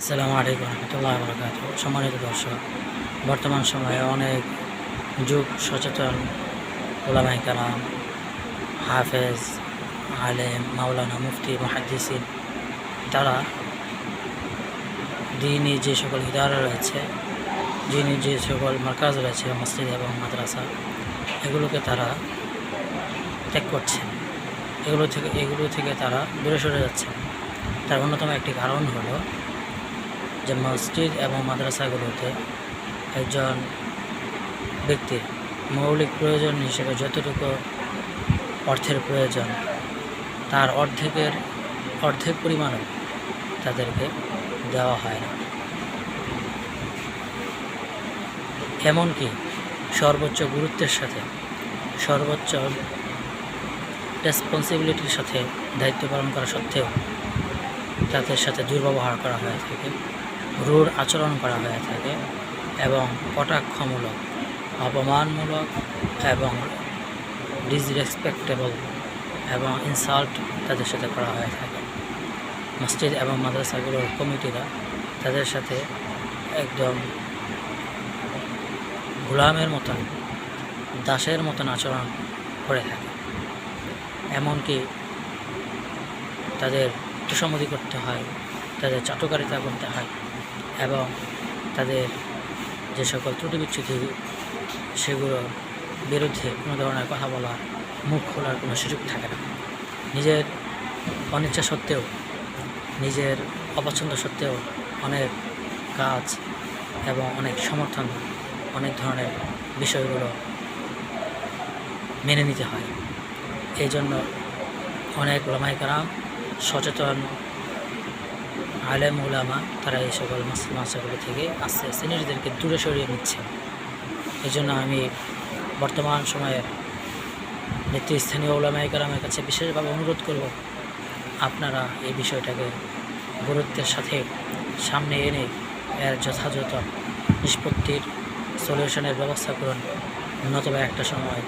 আসসালামু আলাইকুম রহমতুল্লাহ বরকাত সম্মানিত দর্শক, বর্তমান সময়ে অনেক যুগ সচেতন ওলামাই কালাম হাফেজ, আলেম, মাওলানা, মুফতি, মহাদ্দিসিন তারা দিনই যে সকল ইদারা রয়েছে, দিনই যে সকল মার্কাজ রয়েছে, মসজিদ এবং মাদ্রাসা, এগুলোকে তারা ত্যাগ করছে এগুলো থেকে এগুলো থেকে তারা দূরে সরে যাচ্ছে তার অন্যতম একটি কারণ হলো যে মসজিদ এবং মাদ্রাসাগুলোতে একজন ব্যক্তির মৌলিক প্রয়োজন হিসেবে যতটুকু অর্থের প্রয়োজন, তার অর্ধেকের, অর্ধেক পরিমাণও তাদেরকে দেওয়া হয় না। এমনকি সর্বোচ্চ গুরুত্বের সাথে, সর্বোচ্চ রেসপন্সিবিলিটির সাথে দায়িত্ব পালন করা সত্ত্বেও তাদের সাথে দুর্ব্যবহার করা হয়ে থাকে। রূঢ় আচরণ করা হয়ে থাকে এবং কটাক্ষমূলক, অপমানমূলক এবং ডিসরেসপেক্টেবল এবং ইনসাল্ট তাদের সাথে করা হয়ে থাকে। মসজিদ এবং মাদ্রাসাগুলোর কমিটিরা তাদের সাথে একদম গোলামের মতন, দাসের মতন আচরণ করে থাকে। এমনকি তাদের তোষামতি করতে হয়, তাদের চাটুকারিতা করতে হয় এবং তাদের যে সকল ত্রুটি বিচ্ছুতি সেগুলোর বিরুদ্ধে কোনো ধরনের কথা বলার মুখ খোলার কোনো সুযোগ থাকে না। নিজের অনিচ্ছা সত্ত্বেও, নিজের অপছন্দ সত্ত্বেও অনেক কাজ এবং অনেক সমর্থন, অনেক ধরনের বিষয়গুলো মেনে নিতে হয়। এই জন্য অনেক ওলামাইকারাম সচেতন আলেম ওলামা তারা এই সকল মাসাগুলো থেকে আস্তে আস্তে নিজেদেরকে দূরে সরিয়ে নিচ্ছে। এই জন্য আমি বর্তমান সময়ের নেতৃস্থানীয় ওলামাই কালামের কাছে বিশেষভাবে অনুরোধ করব, আপনারা এই বিষয়টাকে গুরুত্বের সাথে সামনে এনে এর যথাযথ নিষ্পত্তির সলিউশনের ব্যবস্থা করুন। নতুবা একটা সময়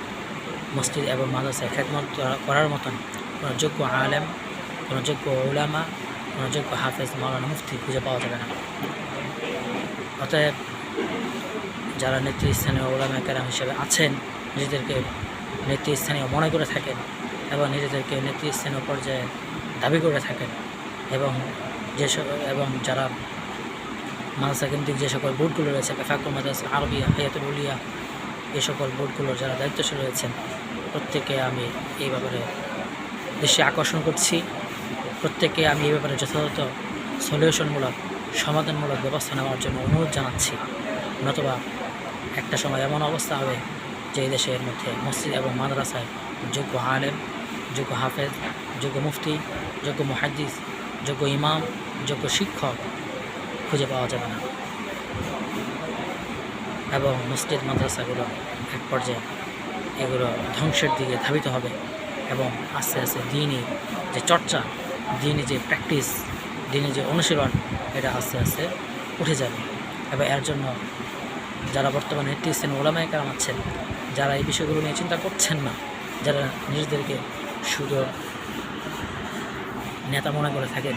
মসজিদ এবং মাদ্রাসায় খেদমত করার মতন কোনো যোগ্য আলেম, কোনো যোগ্য ওলামা যোগ্য হাফেজ মাওলানা মুফতি খুঁজে পাওয়া যাবে না। অতএব যারা নেতৃস্থানীয় ওলামা কেরাম হিসেবে আছেন, নিজেদেরকে নেতৃস্থানীয় মনে করে থাকেন এবং নিজেদেরকে নেতৃস্থানীয় পর্যায়ে দাবি করে থাকেন এবং যে এবং যারা মাদ্রাসা কেন্দ্রিক যে সকল বোর্ডগুলো রয়েছে ফাকুল মাদ্রাসা আরবিয়া, হায়াতুল উলিয়া, এ সকল বোর্ডগুলোর যারা দায়িত্বশীল রয়েছেন প্রত্যেকে আমি এই ব্যাপারে বেশি আকর্ষণ করছি। প্রত্যেককে আমি এই ব্যাপারে যথাযথ সলিউশনমূলক, সমাধানমূলক ব্যবস্থা নেওয়ার জন্য অনুরোধ জানাচ্ছি। নতুবা একটা সময় এমন অবস্থা হবে যে দেশের মধ্যে মসজিদ এবং মাদ্রাসায় যোগ্য আলেম, যোগ্য হাফেজ, যোগ্য মুফতি, যোগ্য মুহাদ্দিস, যোগ্য ইমাম, যোগ্য শিক্ষক খুঁজে পাওয়া যাবে না। এবং মসজিদ, মাদ্রাসাগুলো এক পর্যায়ে এগুলো ধ্বংসের দিকে ধাবিত হবে। এবং আস্তে আস্তে দিনই যে চর্চা, দিনই যে প্র্যাকটিস দিনই যে অনুশীলন, এটা আস্তে আস্তে উঠে যাবে। এবং এর জন্য যারা বর্তমানে নেতৃস্থানীয় ওলামায় কারাম আছেন, যারা এই বিষয়গুলো নিয়ে চিন্তা করছেন না, যারা নিজেদেরকে শুধু নেতা মনে করে থাকেন,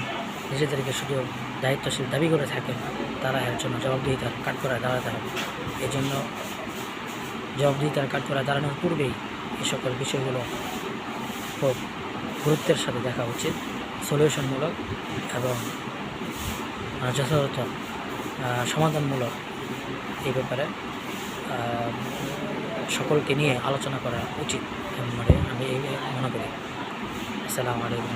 নিজেদেরকে শুধু দায়িত্বশীল দাবি করে থাকেন, তারা এর জন্য জবাবদিহিতার কাঠ করে দাঁড়াতে হবে। এই জন্য জবাবদিহিতার কাঠ করে দাঁড়ানোর পূর্বেই এই সকল বিষয়গুলো খুব গুরুত্বের সাথে দেখা উচিত সলিউশনমূলক এবং যথাযথ সমাধানমূলক এই ব্যাপারে সকলকে নিয়ে আলোচনা করা উচিত। মানে আমি এই মনে করি। আসসালামু আলাইকুম।